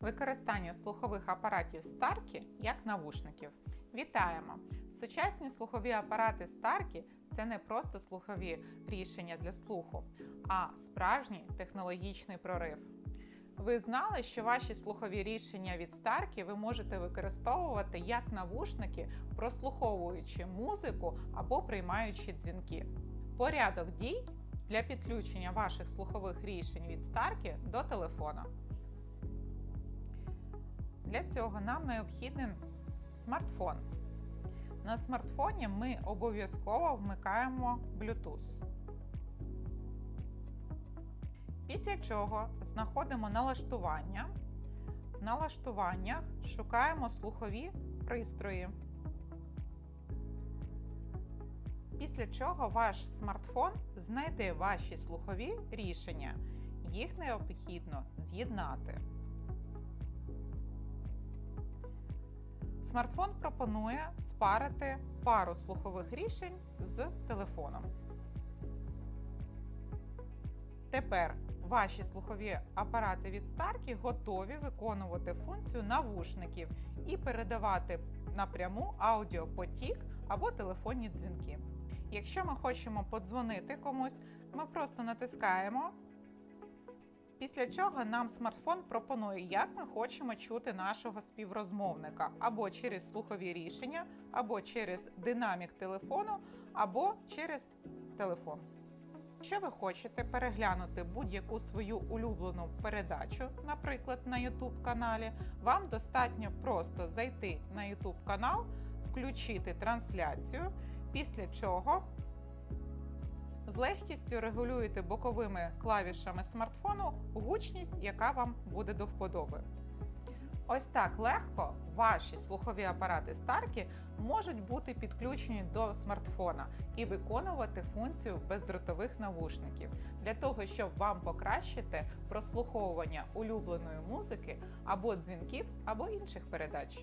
Використання слухових апаратів Старкі як навушників. Вітаємо! Сучасні слухові апарати Старкі це не просто слухові рішення для слуху, а справжній технологічний прорив. Ви знали, що ваші слухові рішення від Старкі ви можете використовувати як навушники, прослуховуючи музику або приймаючи дзвінки. Порядок дій для підключення ваших слухових рішень від Старкі до телефона. Для цього нам необхідний смартфон. На смартфоні ми обов'язково вмикаємо Bluetooth. Після чого знаходимо налаштування. В налаштуваннях шукаємо слухові пристрої. Після чого ваш смартфон знайде ваші слухові рішення. Їх необхідно з'єднати. Смартфон пропонує спарити пару слухових рішень з телефоном. Тепер ваші слухові апарати від Старкі готові виконувати функцію навушників і передавати напряму аудіопотік або телефонні дзвінки. Якщо ми хочемо подзвонити комусь, ми просто натискаємо Після чого нам смартфон пропонує, як ми хочемо чути нашого співрозмовника або через слухові рішення, або через динамік телефону, або через телефон. Якщо ви хочете переглянути будь-яку свою улюблену передачу, наприклад, на YouTube каналі, вам достатньо просто зайти на YouTube канал, включити трансляцію, після чого з легкістю регулюєте боковими клавішами смартфону гучність, яка вам буде до вподоби. Ось так легко ваші слухові апарати Старкі можуть бути підключені до смартфона і виконувати функцію бездротових навушників для того, щоб вам покращити прослуховування улюбленої музики або дзвінків, або інших передач.